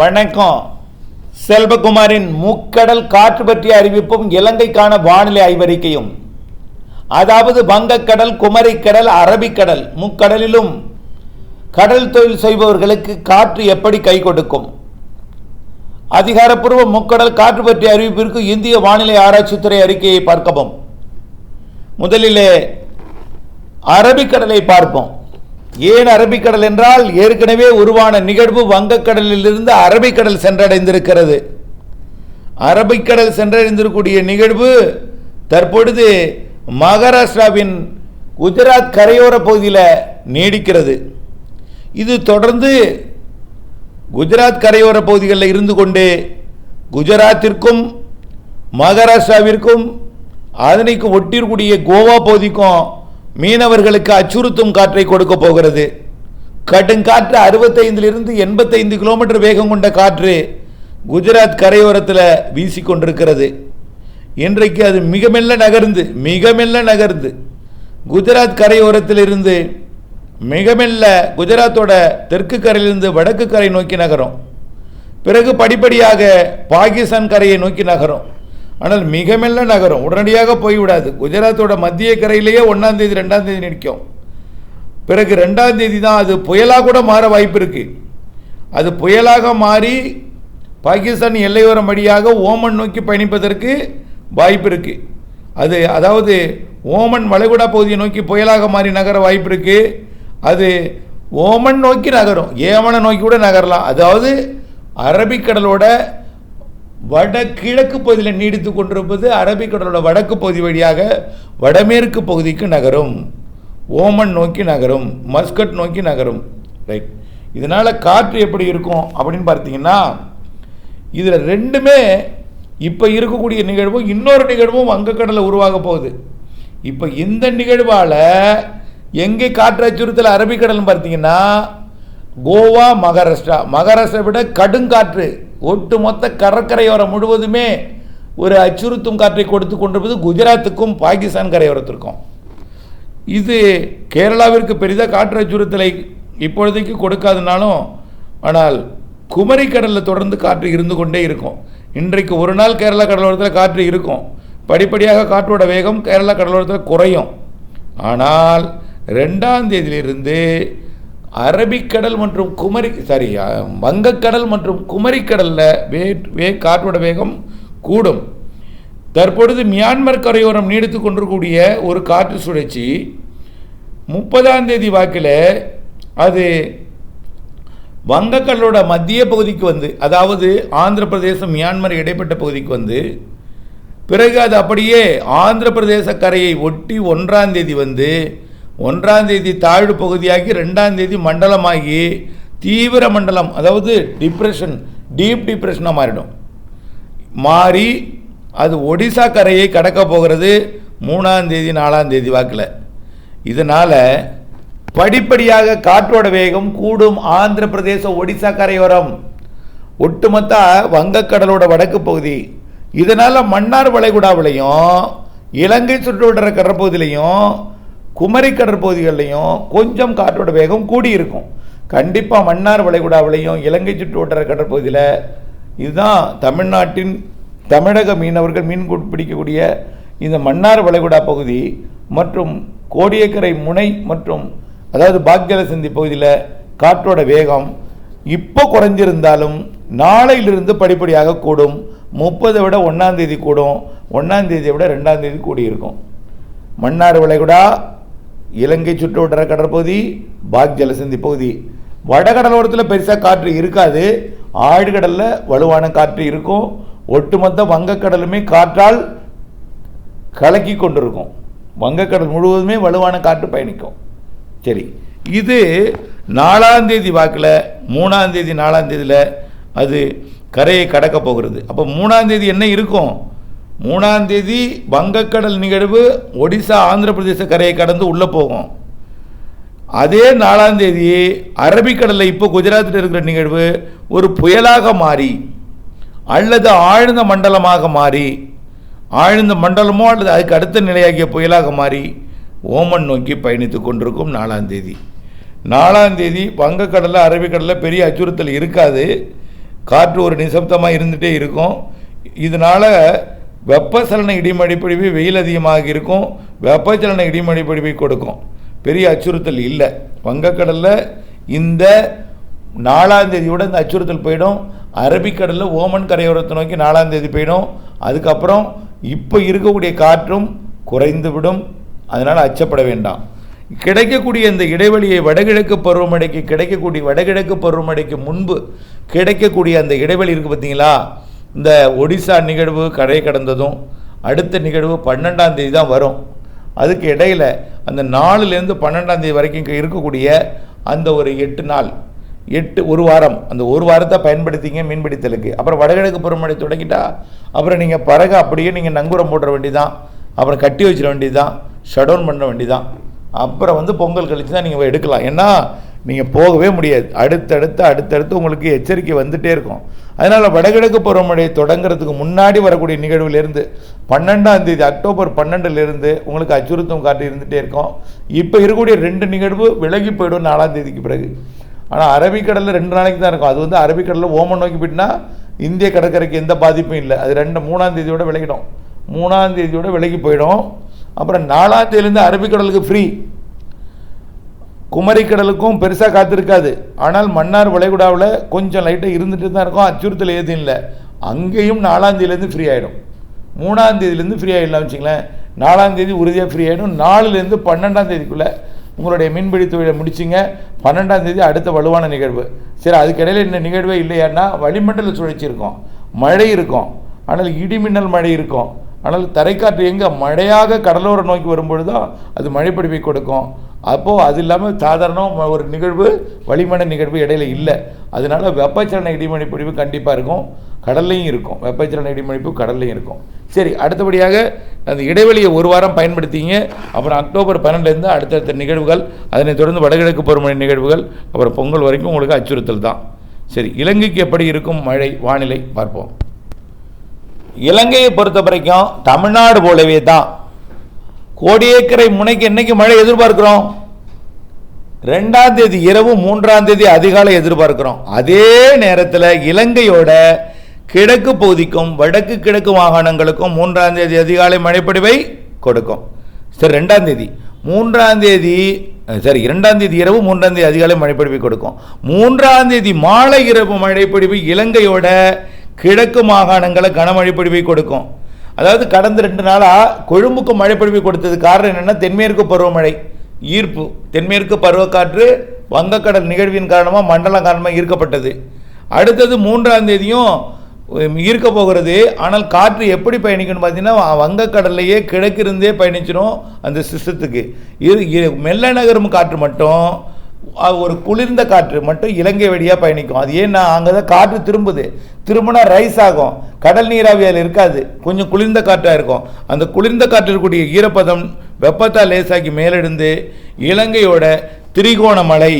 வணக்கம். செல்வகுமாரின் முக்கடல் காற்று பற்றிய அறிவிப்பும் இலங்கைக்கான வானிலை ஆய்வறிக்கையும். அதாவது வங்கக்கடல் குமரிக்கடல் அரபிக்கடல் முக்கடலிலும் கடல் தொழில் செய்பவர்களுக்கு காற்று எப்படி கை கொடுக்கும்? அதிகாரப்பூர்வ முக்கடல் காற்று பற்றிய அறிவிப்பிற்கு இந்திய வானிலை ஆராய்ச்சித்துறை அறிக்கையை பார்க்கவும். முதலிலே அரபிக்கடலை பார்ப்போம். ஏன் அரபிக்கடல் என்றால் ஏற்கனவே உருவான நிகழ்வு வங்கக்கடலிலிருந்து அரபிக்கடல் சென்றடைந்திருக்கிறது. அரபிக்கடல் சென்றடைந்திருக்கூடிய நிகழ்வு தற்பொழுது மகாராஷ்டிராவின் குஜராத் கரையோர பகுதியில் நீடிக்கிறது. இது தொடர்ந்து குஜராத் கரையோர பகுதிகளில் இருந்து கொண்டு குஜராத்திற்கும் மகாராஷ்டிராவிற்கும் அதனைக்கு ஒட்டியிருக்கூடிய கோவா பகுதிக்கும் மீனவர்களுக்கு அச்சுறுத்தும் காற்றை கொடுக்க போகிறது. கடுங்காற்று அறுபத்தைந்திலிருந்து எண்பத்தைந்து கிலோமீட்டர் வேகம் கொண்ட காற்று குஜராத் கரையோரத்தில் வீசிக்கொண்டிருக்கிறது. இன்றைக்கு அது மிக மெல்ல நகர்ந்து மிக மெல்ல நகர்ந்து குஜராத் கரையோரத்திலிருந்து மிக மெல்ல குஜராத்தோட தெற்கு கரையிலிருந்து வடக்கு கரை நோக்கி நகரும். பிறகு படிப்படியாக பாகிஸ்தான் கரையை நோக்கி நகரும். ஆனால் மிக மெல்ல நகரும். உடனடியாக போய்விடாது. குஜராத்தோட மத்திய கரையிலேயே ஒன்றாம் தேதி ரெண்டாம் தேதி நிற்கும். பிறகு ரெண்டாம் தேதி தான் அது புயலாக கூட மாற வாய்ப்பு இருக்கு. அது புயலாக மாறி பாகிஸ்தான் எல்லையோரம் வழியாக ஓமன் நோக்கி பயணிப்பதற்கு வாய்ப்பு இருக்கு. அது அதாவது ஓமன் வளைகுடா பகுதியை நோக்கி புயலாக மாறி நகர வாய்ப்பு இருக்கு. அது ஓமன் நோக்கி நகரும். ஏமனை நோக்கி கூட நகரலாம். அதாவது அரபிக்கடலோட வடகிழக்கு பகுதியில் நீடித்து கொண்டிருப்பது அரபிக்கடலோட வடக்கு பகுதி வழியாக வடமேற்கு பகுதிக்கு நகரும். ஓமன் நோக்கி நகரும். மஸ்கட் நோக்கி நகரும். ரைட் இதனால் காற்று எப்படி இருக்கும் அப்படின்னு பார்த்தீங்கன்னா இதில் ரெண்டுமே இப்போ இருக்கக்கூடிய நிகழ்வும் இன்னொரு நிகழ்வும் வங்கக்கடலில் உருவாக போகுது. இப்போ இந்த நிகழ்வால் எங்கே காற்று அச்சுறுத்தல் அரபிக்கடல்னு பார்த்தீங்கன்னா கோவா மகாராஷ்டிரா. மகாராஷ்டிரா விட கடுங்காற்று. ஒட்டுமொத்த கடற்கரையோரம் முழுவதுமே ஒரு அச்சுறுத்தும் காற்றை கொடுத்து கொண்டிருப்பது குஜராத்துக்கும் பாகிஸ்தான் கரையோரத்திற்கும். இது கேரளாவிற்கு பெரிதாக காற்று அச்சுறுத்தலை இப்பொழுதைக்கு கொடுக்காதுனாலும் ஆனால் குமரி கடலில் தொடர்ந்து காற்று இருந்து கொண்டே இருக்கும். இன்றைக்கு ஒரு நாள் கேரளா கடலோரத்தில் காற்று இருக்கும். படிப்படியாக காற்றோட வேகம் கேரளா கடலோரத்தில் குறையும். ஆனால் ரெண்டாம் தேதியிலிருந்து அரபிக்கடல் மற்றும் குமரி சாரி வங்கக்கடல் மற்றும் குமரிக்கடலில் வே வே காற்றோட வேகம் கூடும். தற்பொழுது மியான்மர் கரையோரம் நீடித்து கொண்டிருக்கூடிய ஒரு காற்று சுழற்சி முப்பதாம் தேதி வாக்கில் அது வங்கக்கடலோட மத்திய பகுதிக்கு வந்து அதாவது ஆந்திர பிரதேசம் மியான்மர் இடைப்பட்ட பகுதிக்கு வந்து பிறகு அது அப்படியே ஆந்திர பிரதேச கரையை ஒட்டி ஒன்றாம் தேதி வந்து ஒன்றாம் தேதி தாழ்வு பகுதியாகி ரெண்டாம் தேதி மண்டலமாகி தீவிர மண்டலம் அதாவது டிப்ரெஷன் டீப் டிப்ரெஷனாக மாறிடும். மாறி அது ஒடிசா கரையை கடக்க போகிறது மூணாம் தேதி நாலாம் தேதி வாக்கில். இதனால் படிப்படியாக காற்றோட வேகம் கூடும் ஆந்திர பிரதேச ஒடிசா கரையோரம். ஒட்டுமொத்த வங்கக்கடலோட வடக்கு பகுதி. இதனால் மன்னார் வளைகுடாவிலையும் இலங்கை சுற்றுவட்டார கடற்பகுதியிலையும் குமரி கடற்பகுதிகளிலையும் கொஞ்சம் காற்றோட வேகம் கூடியிருக்கும். கண்டிப்பாக மன்னார் வளைகுடாவிலையும் இலங்கை சுற்றுவட்டார கடற்பகுதியில் இதுதான் தமிழ்நாட்டின் தமிழக மீனவர்கள் மீன் பிடிக்கக்கூடிய இந்த மன்னார் வளைகுடா பகுதி மற்றும் கோடியக்கரை முனை மற்றும் அதாவது பாக்யலசந்தி பகுதியில் காற்றோட வேகம் இப்போ குறைஞ்சிருந்தாலும் நாளையிலிருந்து படிப்படியாக கூடும். முப்பதை விட ஒன்றாந்தேதி கூடும். ஒன்றாந்தேதியை விட ரெண்டாம் தேதி கூடியிருக்கும். மன்னார் வளைகுடா இலங்கை சுற்றுவட்டார கடற்பகுதி பாக் ஜலசந்தி பகுதி. வடகடலோரத்தில் பெருசாக காற்று இருக்காது. ஆழ்கடலில் வலுவான காற்று இருக்கும். ஒட்டுமொத்த வங்கக்கடலுமே காற்றால் கலக்கி கொண்டிருக்கும். வங்கக்கடல் முழுவதுமே வலுவான காற்று பயணிக்கும். சரி இது நாலாம் தேதி வாக்கில் மூணாம் தேதி நாலாம் தேதியில் அது கரையை கடக்க போகிறது. அப்போ மூணாம் தேதி என்ன இருக்கும்? மூணாம் தேதி வங்கக்கடல் நிகழ்வு ஒடிசா ஆந்திர பிரதேச கரையை கடந்து உள்ளே போகும். அதே நாலாம் தேதி அரபிக்கடலில் இப்போ குஜராத்தில் இருக்கிற நிகழ்வு ஒரு புயலாக மாறி அல்லது ஆழ்ந்த மண்டலமாக மாறி ஆழ்ந்த மண்டலமோ அல்லது அதுக்கு அடுத்த நிலையாகிய புயலாக மாறி ஓமன் நோக்கி பயணித்து கொண்டிருக்கும் நாலாம் தேதி. நாலாம் தேதி வங்கக்கடலில் அரபிக்கடலில் பெரிய அச்சுறுத்தல் இருக்காது. காற்று ஒரு நிசப்தமாக இருந்துகிட்டே இருக்கும். இதனால் வெப்பசலன இடிமடிப்பிடிவு வெயில் அதிகமாக இருக்கும். வெப்பச்சலன இடிமடிப்பிடிவை கொடுக்கும். பெரிய அச்சுறுத்தல் இல்லை. வங்கக்கடலில் இந்த நாலாம் தேதியோட இந்த அச்சுறுத்தல் போயிடும். அரபிக்கடலில் ஓமன் கரையோரத்தை நோக்கி நாலாம் தேதி போயிடும். அதுக்கப்புறம் இப்போ இருக்கக்கூடிய காற்றும் குறைந்துவிடும். அதனால் அச்சப்பட வேண்டாம். கிடைக்கக்கூடிய இந்த இடைவெளியை வடகிழக்கு பருவமழைக்கு கிடைக்கக்கூடிய வடகிழக்கு பருவமழைக்கு முன்பு கிடைக்கக்கூடிய அந்த இடைவெளி இருக்குது பார்த்தீங்களா? இந்த ஒடிசா நிகழ்வு கரை கடந்ததும் அடுத்த நிகழ்வு பன்னெண்டாம் தேதி தான் வரும். அதுக்கு இடையில் அந்த நாலுலேருந்து பன்னெண்டாம் தேதி வரைக்கும் இருக்கக்கூடிய அந்த ஒரு எட்டு நாள் எட்டு ஒரு வாரம் அந்த ஒரு வாரத்தை பயன்படுத்திங்க மீன்பிடித்தலுக்கு. அப்புறம் வடகிழக்கு பருவமழை தொடங்கிட்டா அப்புறம் நீங்கள் பறகு அப்படியே நீங்கள் நங்கூரம் போட்டுற வேண்டியதான் அப்புறம் கட்டி வச்சிட வேண்டியதுதான் ஷடவுன் பண்ண வேண்டியதான் அப்புறம் வந்து பொங்கல் கழிச்சு தான் நீங்கள் எடுக்கலாம். ஏன்னா நீங்கள் போகவே முடியாது. அடுத்தடுத்து அடுத்தடுத்து உங்களுக்கு எச்சரிக்கை வந்துகிட்டே இருக்கும். அதனால் வடகிழக்கு பருவமழை தொடங்குறதுக்கு முன்னாடி வரக்கூடிய நிகழ்வுலேருந்து பன்னெண்டாம் தேதி அக்டோபர் பன்னெண்டுலேருந்து உங்களுக்கு அச்சுறுத்தும் காற்று இருந்துகிட்டே இருக்கும். இப்போ இருக்கக்கூடிய ரெண்டு நிகழ்வு விலகி போயிடும் நாலாம் தேதிக்கு பிறகு. ஆனால் அரபிக்கடலில் ரெண்டு நாளைக்கு தான் இருக்கும். அது வந்து அரபிக்கடலில் ஓமன் நோக்கி போயிட்டுனா இந்திய கடற்கரைக்கு எந்த பாதிப்பும் இல்லை. அது ரெண்டு மூணாம் தேதியோட விலகிடும். மூணாம் தேதியோட விலகி போயிடும். அப்புறம் நாலாம் தேதியிலேருந்து அரபிக்கடலுக்கு ஃப்ரீ குமரிக்கடலுக்கும் பெருசாக காத்திருக்காது. ஆனால் மன்னார் வளைகுடாவில் கொஞ்சம் லைட்டாக இருந்துட்டு தான் இருக்கும். அச்சுறுத்தல் எதுவும் இல்லை. அங்கேயும் நாலாந்தேதியிலேருந்து ஃப்ரீ ஆகிடும் மூணாந்தேதியிலேருந்து ஃப்ரீ ஆகிடலாம் வச்சுங்களேன் நாலாந்தேதி உறுதியாக ஃப்ரீ ஆகிடும் நாலுலேருந்து பன்னெண்டாம் தேதிக்குள்ளே உங்களுடைய மீன்பிடி தொழிலை முடிச்சிங்க. பன்னெண்டாம் தேதி அடுத்த வலுவான நிகழ்வு. சரி அதுக்கிடையில் இந்த நிகழ்வே இல்லையான்னா வளிமண்டல சுழற்சி இருக்கும். மழை இருக்கும். ஆனால் இடிமின்னல் மழை இருக்கும். ஆனால் தரைக்காற்று எங்கே? மழையாக கடலோரம் நோக்கி வரும்பொழுதோ அது மழைப்பிடிப்பை கொடுக்கும். அப்போது அது இல்லாமல் சாதாரண ஒரு நிகழ்வு வளிமண்டல நிகழ்வு இடையில இல்லை. அதனால வெப்பச்சலன இடிமணி பிடிப்பு கண்டிப்பாக இருக்கும். கடல்லையும் இருக்கும். வெப்பச்சலன இடிமணிப்பு கடல்லையும் இருக்கும். சரி அடுத்தபடியாக அந்த இடைவெளியை ஒரு வாரம் பயன்படுத்திங்க. அப்புறம் அக்டோபர் பன்னெண்டுலேருந்து அடுத்தடுத்த நிகழ்வுகள் அதனைத் தொடர்ந்து வடகிழக்கு பருவமழை நிகழ்வுகள் அப்புறம் பொங்கல் வரைக்கும் உங்களுக்கு அச்சுறுத்தல் தான். சரி இலங்கைக்கு எப்படி இருக்கும் மழை வானிலை பார்ப்போம். இலங்கையை பொறுத்த வரைக்கும் தமிழ்நாடு போலவே தான். கோடியேக்கரை முனைக்கு என்னைக்கு மழை எதிர்பார்க்கிறோம்? ரெண்டாம் தேதி இரவு மூன்றாம் தேதி அதிகாலை எதிர்பார்க்கிறோம். அதே நேரத்தில் இலங்கையோட கிழக்கு பகுதிக்கும் வடக்கு கிழக்கு மாகாணங்களுக்கும் மூன்றாம் தேதி அதிகாலை மழைப்படிவை கொடுக்கும். சரி ரெண்டாம் தேதி. மூன்றாம் தேதி சரி இரண்டாம் தேதி இரவு மூன்றாம் தேதி அதிகாலை மழைப்படிவை கொடுக்கும். மூன்றாம் தேதி மாலை இரவு மழைப்படிவு இலங்கையோட கிழக்கு மாகாணங்களை கனமழைப்படிவை கொடுக்கும். அதாவது கடந்த ரெண்டு நாளாக கொழும்புக்கு மழை பொழிவு கொடுத்தது காரணம் என்னென்னா தென்மேற்கு பருவமழை. ஈர்ப்பு. தென்மேற்கு பருவக்காற்று வங்கக்கடல் நிகழ்வின் காரணமாக மண்டலம் காரணமாக ஈர்க்கப்பட்டது. அடுத்தது மூன்றாம் தேதியும் ஈர்க்க போகிறது. ஆனால் காற்று எப்படி பயணிக்கணும் பார்த்தீங்கன்னா வங்கக்கடல்லையே கிழக்கிருந்தே பயணிச்சிடும் அந்த சிஸ்டத்துக்கு. இரு மெல்ல நகரும் காற்று மட்டும் ஒரு குளிர்ந்த காற்று மட்டும் இலங்கை வழியாக பயணிக்கும். அது ஏன்னா அங்கே தான் காற்று திரும்புது. திரும்பினா ரைஸ் ஆகும். கடல் நீராவி அதில் இருக்காது. கொஞ்சம் குளிர்ந்த காற்றாக இருக்கும். அந்த குளிர்ந்த காற்று இருக்கக்கூடிய ஈரப்பதம் வெப்பத்தால் லேசாக்கி மேலெழுந்து இலங்கையோட திரிகோணமலை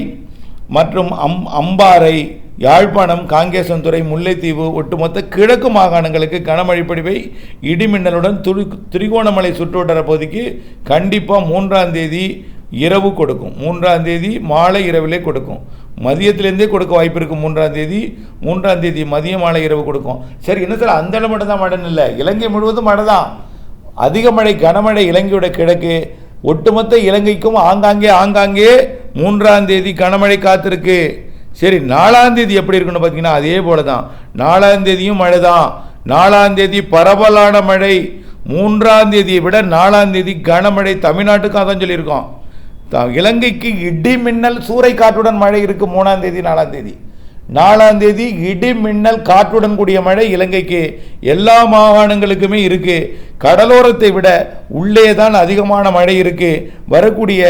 மற்றும் அம் அம்பாறை யாழ்ப்பாணம் காங்கேசன்துறை முல்லைத்தீவு ஒட்டுமொத்த கிழக்கு மாகாணங்களுக்கு கனமழை பொழிவை இடிமின்னலுடன் துரி திரிகோணமலை சுற்றுவட்டார பகுதிக்கு கண்டிப்பாக மூன்றாம் தேதி இரவு கொடுக்கும். மூன்றாம் தேதி மாலை இரவிலே கொடுக்கும். மதியத்திலேருந்தே கொடுக்க வாய்ப்பு இருக்குது மூன்றாம் தேதி. மூன்றாம் தேதி மதிய மாலை இரவு கொடுக்கும். சரி என்ன சார் அந்த இடம் மட்டும் தான் மழைன்னு இல்லை. இலங்கை முழுவதும் மழை தான் அதிக மழை கனமழை இலங்கையோட கிழக்கு. ஒட்டுமொத்த இலங்கைக்கும் ஆங்காங்கே ஆங்காங்கே மூன்றாம் தேதி கனமழை காத்திருக்கு. சரி நாலாம் தேதி எப்படி இருக்குன்னு பார்த்தீங்கன்னா அதே போல தான் நாலாம் தேதியும் மழை தான் நாலாம் தேதி பரவலான மழை. மூன்றாம் தேதியை விட நாலாம் தேதி கனமழை தமிழ்நாட்டுக்காக தான் சொல்லியிருக்கோம். இலங்கைக்கு இடி மின்னல் சூறை காற்றுடன் மழை இருக்கு மூணாம் தேதி நாலாம் தேதி. நாலாம் தேதி இடி மின்னல் காற்றுடன் கூடிய மழை இலங்கைக்கு எல்லா மாகாணங்களுக்குமே இருக்கு. கடலோரத்தை விட உள்ளே தான் அதிகமான மழை இருக்கு. வரக்கூடிய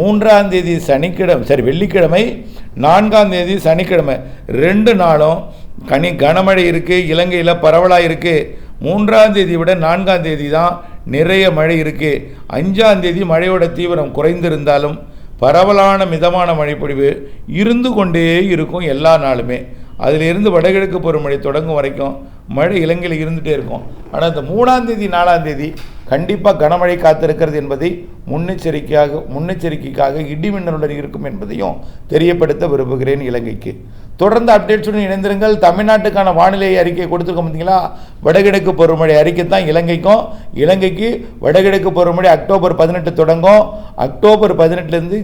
மூன்றாம் தேதி சனிக்கிழமை சரி வெள்ளிக்கிழமை நான்காம் தேதி சனிக்கிழமை. ரெண்டு நாளும் கனி கனமழை இருக்கு இலங்கையில் பரவலாக இருக்கு. மூன்றாம் தேதி விட நான்காம் தேதி தான் நிறைய மழை இருக்குது அஞ்சாந்தேதி மழையோட தீவிரம் குறைந்திருந்தாலும் பரவலான மிதமான மழைப்பொழிவு இருந்து கொண்டே இருக்கும் எல்லா நாளுமே. அதிலிருந்து வடகிழக்கு பருவமழை தொடங்கும் வரைக்கும் மழை இலங்கையில் இருந்துகிட்டே இருக்கும். ஆனால் இந்த மூணாந்தேதி நாலாந்தேதி கண்டிப்பாக கனமழை காத்திருக்கிறது என்பதை முன்னெச்சரிக்கையாக முன்னெச்சரிக்கைக்காக இடிமின்னலுடன் இருக்கும் என்பதையும் தெரியப்படுத்த விரும்புகிறேன் இலங்கைக்கு. தொடர்ந்து அப்டேட்ஸுடன் இணைந்திருங்கள். தமிழ்நாட்டுக்கான வானிலை அறிக்கை கொடுத்துருக்கோம் பார்த்தீங்களா? வடகிழக்கு பருவமழை அறிக்கை தான் இலங்கைக்கும். இலங்கைக்கு வடகிழக்கு பருவமழை அக்டோபர் பதினெட்டு தொடங்கும். அக்டோபர் பதினெட்டுலேருந்து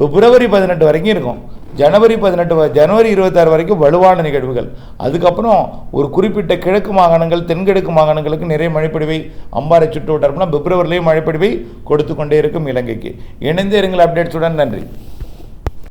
பிப்ரவரி பதினெட்டு வரைக்கும் இருக்கும். ஜனவரி பதினெட்டு வ- ஜனவரி இருபத்தாறு வரைக்கும் வலுவான நிகழ்வுகள். அதுக்கப்புறம் ஒரு குறிப்பிட்ட கிழக்கு மாகாணங்கள் தென்கிழக்கு மாகாணங்களுக்கு நிறைய மழைப்பொழிவை அம்பாறை சுற்று வட்டாரம்லாம் பிப்ரவரிலேயும் மழைப்பொழிவை கொடுத்து கொண்டே இருக்கும் இலங்கைக்கு. இணைந்து இருங்கள் அப்டேட்ஸுடன் நன்றி.